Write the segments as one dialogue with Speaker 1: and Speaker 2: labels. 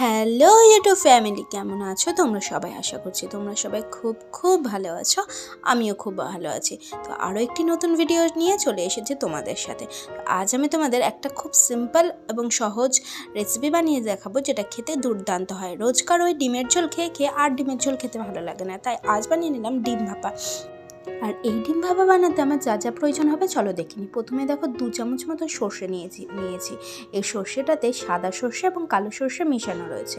Speaker 1: Hello YouTube family, কেমন আছো তোমরা সবাই? আশা করছি তোমরা সবাই খুব খুব ভালো আছো। আমিও খুব ভালো আছি। তো আরও একটি নতুন ভিডিও নিয়ে চলে এসেছি তোমাদের সাথে। আজ আমি তোমাদের একটা খুব সিম্পল এবং সহজ রেসিপি বানিয়ে দেখাবো, যেটা খেতে দুর্দান্ত হয়। রোজকার ওই ডিমের ঝোল খেয়ে খেয়ে আর ডিমের ঝোল খেতে ভালো লাগে না। তাই আজ বানিয়ে নিলাম ডিম ভাপা। আর এই ডিম ভাপা বানাতে আমার যা যা প্রয়োজন হবে, চলো দেখিনি প্রথমে দেখো দু চামচ মতো সর্ষে নিয়েছি নিয়েছি। এই সর্ষেটাতে সাদা সর্ষে এবং কালো সর্ষে মেশানো রয়েছে।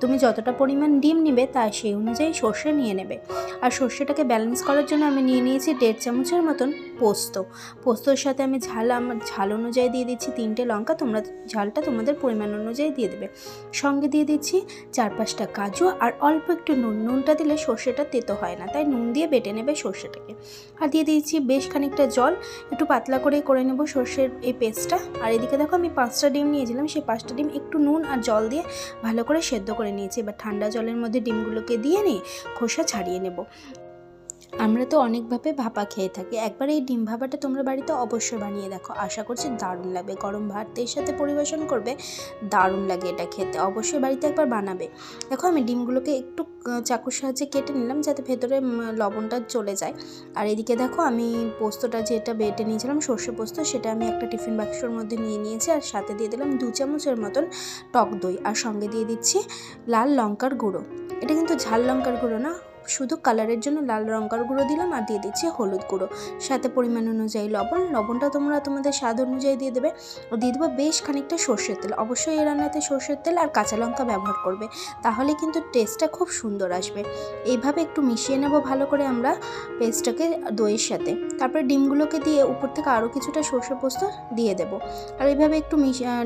Speaker 1: তুমি যতটা পরিমাণ ডিম নিবে, তা সেই অনুযায়ী সর্ষে নিয়ে নেবে। আর সর্ষেটাকে ব্যালেন্স করার জন্য আমি নিয়ে নিয়েছি দেড় চামচের মতন পোস্ত। পোস্তর সাথে আমি ঝাল, আমার ঝাল অনুযায়ী দিয়ে দিচ্ছি তিনটে লঙ্কা, তোমরা ঝালটা তোমাদের পরিমাণ অনুযায়ী দিয়ে দেবে। সঙ্গে দিয়ে দিচ্ছি চার পাঁচটা কাজু, আর অল্প একটু নুন। নুনটা দিলে সর্ষেটা তেতো হয় না, তাই নুন দিয়ে বেটে নেবে সর্ষেটাকে আর দিয়ে দিয়েছি বেশ খানিকটা জল। একটু পাতলা করে করে নেব সর্ষের এই পেস্টটা। আর এদিকে দেখো আমি পাঁচটা ডিম নিয়েছিলাম, সেই পাঁচটা ডিম একটু নুন আর জল দিয়ে ভালো করে সেদ্ধ করে নিয়েছি। এবার ঠান্ডা জলের মধ্যে ডিমগুলোকে দিয়ে নিয়ে খোসা ছাড়িয়ে নেব। আমরা তো অনেকভাবে ভাপা খেয়ে থাকি। একবার এই ডিম ভাপাটা তোমরা বাড়িতে অবশ্যই বানিয়ে দেখো। আশা করছি দারুণ লাগবে। গরম ভাতের সাথে পরিবেশন করবে, দারুণ লাগে এটা খেতে। অবশ্যই বাড়িতে একবার বানাবে। দেখো আমি ডিমগুলোকে একটু চাকুর সাহায্যে কেটে নিলাম যাতে ভেতরে লবণটা চলে যায়। আর এদিকে দেখো আমি পোস্তটা যেটা বেটে নিয়েছিলাম, সর্ষে পোস্ত, সেটা আমি একটা টিফিন বাক্সর মধ্যে নিয়ে নিয়েছি আর সাথে দিয়ে দিলাম দু চামচের মতন টক দই। আর সঙ্গে দিয়ে দিচ্ছি লাল লঙ্কার গুঁড়ো। এটা কিন্তু ঝাল লঙ্কার গুঁড়ো না শুধু কালারের জন্য লাল লঙ্কার গুঁড়ো দিলাম আর দিয়ে দিচ্ছি হলুদ গুঁড়ো। সাথে পরিমাণ অনুযায়ী লবণ। লবণটা তোমরা তোমাদের স্বাদ অনুযায়ী দিয়ে দেবে। দিয়ে দেবো বেশ খানিকটা সর্ষের তেল। অবশ্যই এই রান্নাতে সর্ষের তেল আর কাঁচা লঙ্কা ব্যবহার করবে। তাহলে কিন্তু টেস্টটা খুব সুন্দর আসবে। এইভাবে একটু মিশিয়ে নেব ভালো করে আমরা পেস্টটাকে দইয়ের সাথে। তারপরে ডিমগুলোকে দিয়ে উপর থেকে আরও কিছুটা সর্ষে পোস্ত দিয়ে দেবো। আর এইভাবে একটু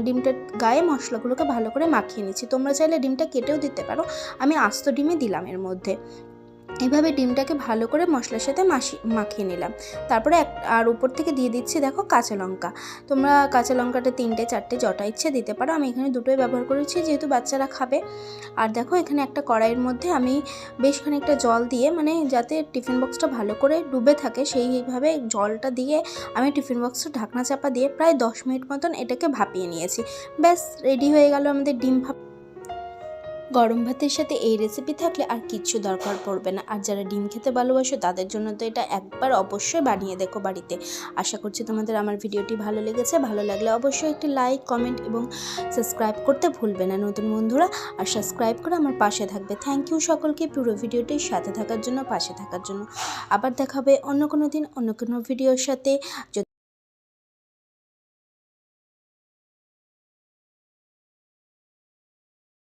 Speaker 1: ডিমটার গায়ে মশলাগুলোকে ভালো করে মাখিয়ে নিচ্ছি। তোমরা চাইলে ডিমটা কেটেও দিতে পারো। আমি আস্ত ডিমে দিলাম এর মধ্যে। এভাবে ডিমটাকে ভালো করে মশলার সাথে মাসি মাখিয়ে নিলাম। তারপরে এক আর উপর থেকে দিয়ে দিচ্ছি দেখো কাঁচা লঙ্কা। তোমরা কাঁচা লঙ্কাটা তিনটে, চারটে জটা ইচ্ছে দিতে পারো। আমি এখানে দুটোই ব্যবহার করেছি যেহেতু বাচ্চারা খাবে। আর দেখো এখানে একটা কড়াইয়ের মধ্যে আমি বেশ খানিকটা জল দিয়ে মানে যাতে টিফিন বক্সটা ভালো করে ডুবে থাকে সেইভাবে জলটা দিয়ে আমি টিফিন বক্সটা ঢাকনা চাপা দিয়ে প্রায় দশ মিনিট মতন এটাকে ভাপিয়ে নিয়েছি। ব্যাস, রেডি হয়ে গেল আমাদের ডিম ভাপ গরম ভাতের সাথে এই রেসিপি থাকলে আর কিচ্ছু দরকার পড়বে না। আর যারা ডিম খেতে ভালোবাসো, তাদের জন্য তো এটা একবার অবশ্যই বানিয়ে দেখো বাড়িতে। আশা করছি তোমাদের আমার ভিডিওটি ভালো লেগেছে। ভালো লাগলে অবশ্যই একটি লাইক কমেন্ট এবং সাবস্ক্রাইব করতে ভুলবে না নতুন বন্ধুরা। আর সাবস্ক্রাইব করে আমার পাশে থাকবে। থ্যাংক ইউ সকলকে পুরো ভিডিওটির সাথে থাকার জন্য, পাশে থাকার জন্য। আবার দেখাবে অন্য কোনো দিন, অন্য কোনো ভিডিওর সাথে।